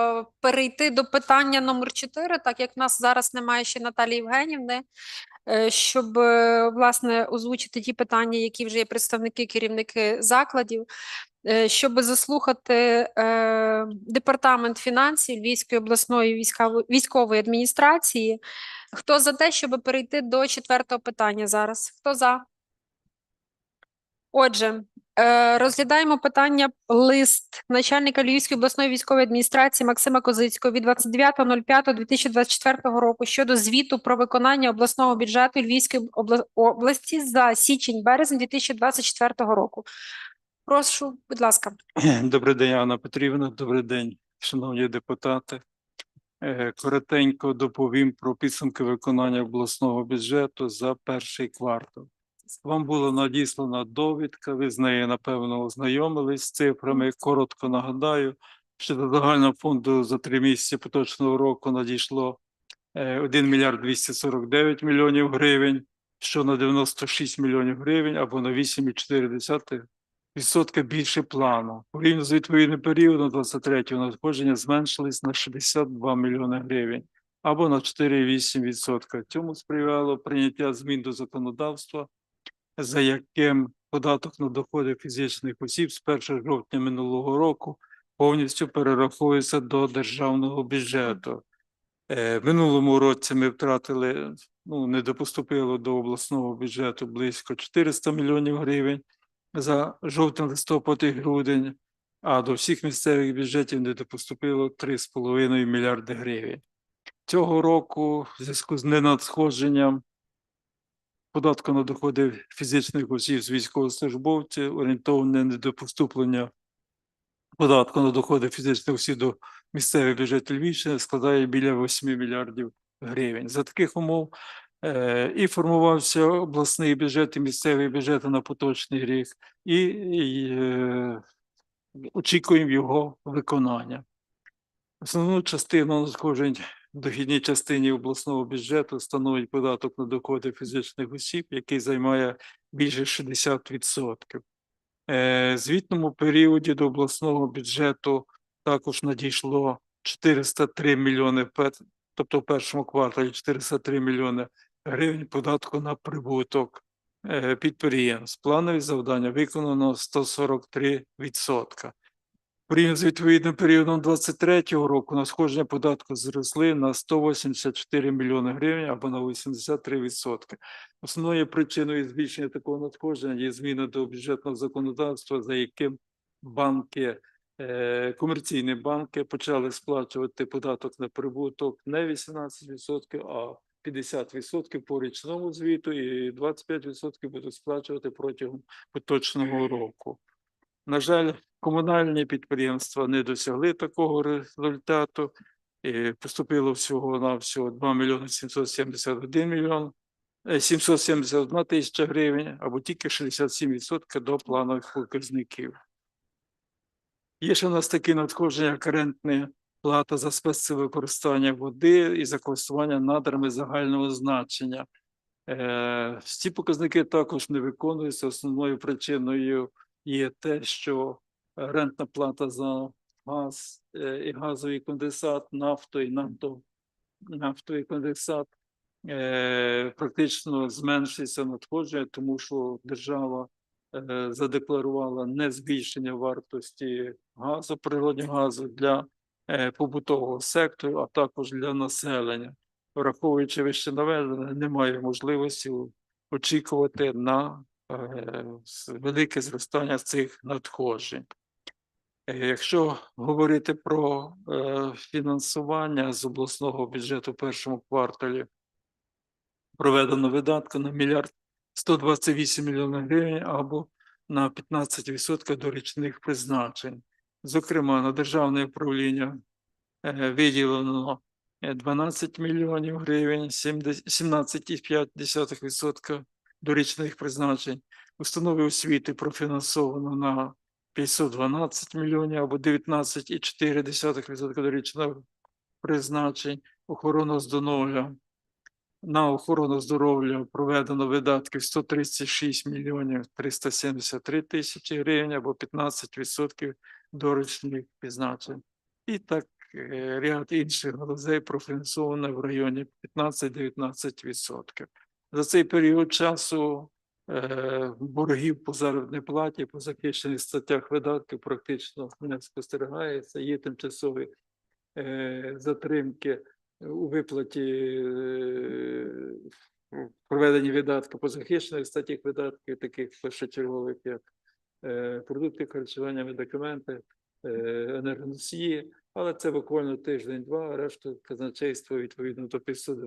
е, перейти до питання номер 4, так як в нас зараз немає ще Наталії Євгенівни, е, щоб е, власне озвучити ті питання, які вже є представники керівники закладів, щоб заслухати департамент фінансів Львівської обласної військової адміністрації. Хто за те, щоб перейти до четвертого питання зараз? Хто за? Отже, розглядаємо питання лист начальника Львівської обласної військової адміністрації Максима Козицького від 29.05.2024 року щодо звіту про виконання обласного бюджету Львівської обла- області за січень-березень 2024 року. Прошу, будь ласка. Добрий день, Анна Петрівна. Добрий день, шановні депутати. Е, Коротенько доповім про підсумки виконання обласного бюджету за перший квартал. Вам була надіслана довідка, ви з нею, напевно, ознайомились з цифрами. Коротко нагадаю, що до загального фонду за три місяці поточного року надійшло е, 1 мільярд 249 мільйонів гривень, що на 96 мільйонів гривень або на 8,4 відсотка більше плану. Порівняно з відповідним періодом 23-го надходження зменшились на 62 мільйони гривень або на 4,8%. Цьому сприяло прийняття змін до законодавства, за яким податок на доходи фізичних осіб з 1 жовтня минулого року повністю перераховується до державного бюджету. Е, В минулому році ми втратили, ну, не допоступило до обласного бюджету близько 400 мільйонів гривень за жовтень, листопад і грудень, а до всіх місцевих бюджетів не допоступило 3,5 мільярди гривень. Цього року, в зв'язку з ненадходженням податку на доходи фізичних осіб з військовослужбовців, орієнтоване недопоступлення податку на доходи фізичних осіб до місцевих бюджетів Львівщини складає біля 8 мільярдів гривень. За таких умов е, і формувався обласний бюджет і місцевий бюджет на поточний рік, і, і е, очікуємо його виконання. Основну частину надходжень дохідній частині обласного бюджету становить податок на доходи фізичних осіб, який займає більше 60%. Е, Звітному періоді до обласного бюджету також надійшло 403 мільйони, тобто в першому кварталі 403 мільйони гривень податку на прибуток е, підприємств. Планові завдання виконано 143%. Порівняно з відповідним періодом 23-го року надходження податку зросли на 184 мільйони гривень або на 83%. Основною причиною збільшення такого надходження є зміна до бюджетного законодавства, за яким банки, е, комерційні банки почали сплачувати податок на прибуток не 18%, а 50% по річному звіту і 25% будуть сплачувати протягом поточного року. На жаль, комунальні підприємства не досягли такого результату. Поступило всього на всього 2 мільйони 771 мільйон е, 771 тисяча гривень або тільки 67% до планових показників. Є ще у нас такі надходження, як рентна плата за спецвикористання води і за користування надрами загального значення. Е, Ці показники також не виконуються. Основною причиною є те, що рентна плата за газ е, і газовий конденсат, нафту і нафто, нафтовий конденсат е, практично зменшується надходження, тому що держава е, задекларувала не збільшення вартості газу, природнього газу для побутового сектору, а також для населення. Враховуючи вище наведене, немає можливості очікувати на велике зростання цих надходжень. Е, Якщо говорити про е, фінансування з обласного бюджету в першому кварталі, проведено видатку на мільярд 128 мільйонів гривень або на 15% до річних призначень. Зокрема, на державне управління е, виділено е, 12 мільйонів гривень, 17,5% до річних призначень. Установи освіти профінансовано на 512 мільйонів або 19,4% до річних призначень. Охорона здоров'я на охорону здоров'я проведено видатків 136 мільйонів 373 тисячі гривень або 15% до річних призначень. І так е, ряд інших галузей профінансовано в районі 15-19%. За цей період часу боргів по заробітній платі, по захищених статтях видатків практично не спостерігається. Є тимчасові е, затримки у виплаті е, в видатків по захищених статтях видатків, таких першочергових, як е, продукти харчування, медикаменти, е, енергоносії, але це буквально тиждень-два, решту казначейство відповідно до підсуду